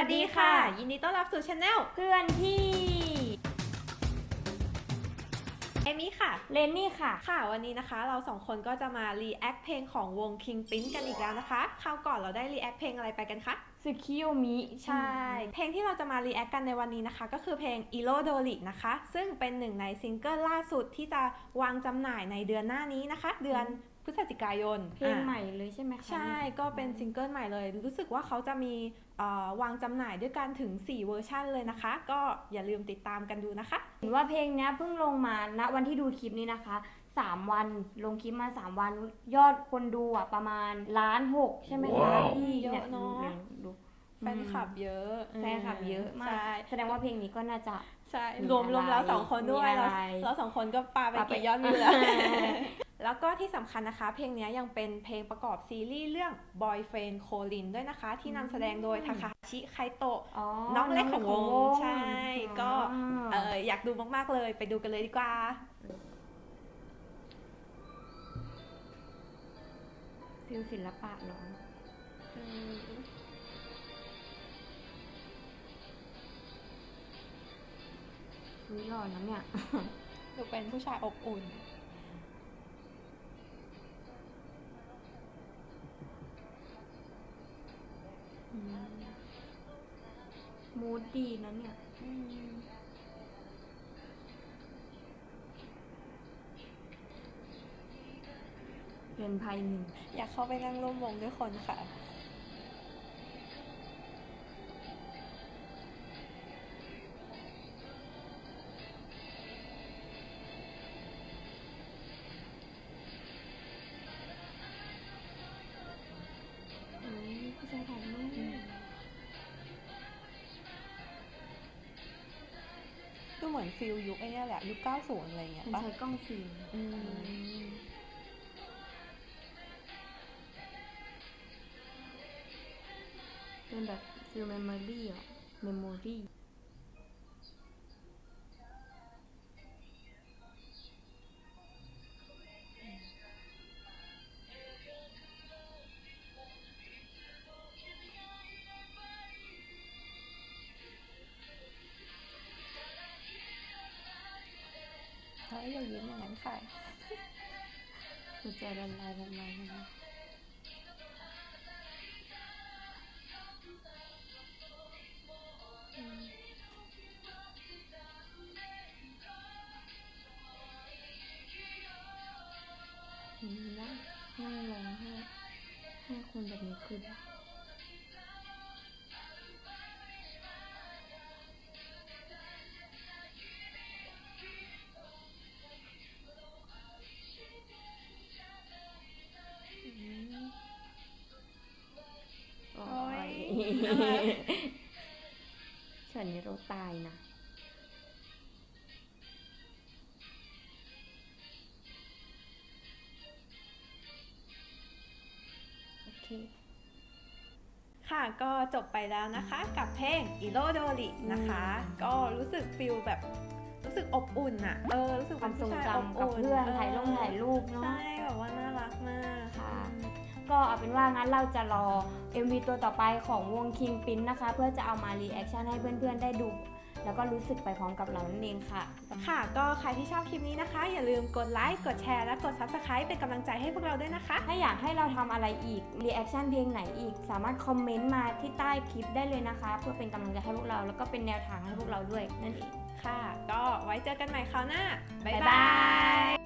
วัสดีค่ะ ยินดีต้อนรับสู่ช anel เพื่อนที่เอมี่ค่ะ เลนนี่ค่ะ ค่ะ วันนี้นะคะ เราสองคนก็จะมา react เพลงของวง King Prince กันอีกแล้วนะคะ คราวก่อนเราได้ react เพลงอะไรไปกันคะสึคิโอมิใช่ เพลงที่เราจะมา react กันในวันนี้นะคะ ก็คือเพลง i l o d o r i นะคะ ซึ่งเป็นหนึ่งในซิงเกิลล่าสุดที่จะวางจำหน่ายในเดือนหน้านี้นะคะ เดือน พฤศจิกายนเพลงอะใหม่เลยใช่ไหมคะใช่ก็เป็นซิงเกิลใหม่เลย รู้สึกว่าเขาจะมีเอ่อวางจำหน่ายด้วยกันถึง 4 เวอร์ชันเลยนะคะ ก็อย่าลืมติดตามกันดูนะคะเห็นว่าเพลงเนี้ยเพิ่งลงมาณวันที่ดูคลิปนี้นะคะ 3 วันลงคลิปมา 3 วันยอดคนดูอะประมาณล้านหกใช่ไหมคะว้าวที่เยอะเนี่ยเนอะดูแฟนคลับเยอะแฟนคลับเยอะมากใช่แสดงว่าเพลงนี้ก็น่าจะใช่มีรวมรวมแล้วอะไรสองคนด้วยมีเราอะไรเราสองคนก็ปาไปปาไปกี่ยอดวิวแล้ว แล้วก็ที่สำคัญนะคะ เพลงนี้ยังเป็นเพลงประกอบซีรีส์เรื่อง Boyfriend c o l i n ด้วยนะคะ ที่นำแสดงโดยทาคาชิไคโตะอ๋อน้องเล็กของวงใช่ ก็อ๋อเอออยากดูมาก ๆ เลย ไปดูกันเลยดีกว่าฟิลศิลปะเนาะวิหล่อนะเนี่ยดูเป็นผู้ชายอบอุ่น มูดดีนะเนี่ยเรียนภัยหนึ่ง อยากเข้าไปนั่งร่วมวงด้วยคนค่ะ มือนฟิลยุคไอ้เนี่ยแหละ ยุค90อะไรเงี้ยมันปะใช้กล้องฟิล์มอืมเป็นแบบฟิลเมมโมรี่อะเมมโมรี่ ยอย่ายิ้มอย่างนั้นค่ะหัวใจละลายละลายละลายเห็นไหมล่ะนั่งร้องไห้ให้คนแบบนี้คือแบบโอ้ ฉันนี่เราตายนะโอเคค่ะก็จบไปแล้วนะคะกับเพลง i l o d o r i นะคะอืมก็รู้สึกฟิลแบบรู้สึกอบอุ่นอะเออรู้สึกความทรงผู้ชยอบจำกับอุ่เพื่อนถ่ายลงถ่ายรูปเนาะใช่แบบว่าน่ารักมากค่ะ ก็เอาเป็นว่างั้นเราจะรอ MV ตัวต่อไปของวง King Pin นะคะ เพื่อจะเอามารีแอคชั่นให้เพื่อนๆได้ดู แล้วก็รู้สึกไปพร้อมกับเรานั่นเองค่ะ ค่ะ ก็ใครที่ชอบคลิปนี้นะคะ อย่าลืมกดไลค์กดแชร์และกด Subscribe เป็นกำลังใจให้พวกเราด้วยนะคะ ถ้าอยากให้เราทำอะไรอีกรีแอคชั่นเพลงไหนอีก สามารถคอมเมนต์มาที่ใต้คลิปได้เลยนะคะ เพื่อเป็นกำลังใจให้พวกเราแล้วก็เป็นแนวทางให้พวกเราด้วยนั่นเองค่ะ ก็ไว้เจอกันใหม่คราวหน้า บ๊ายบ๊ายบาบายย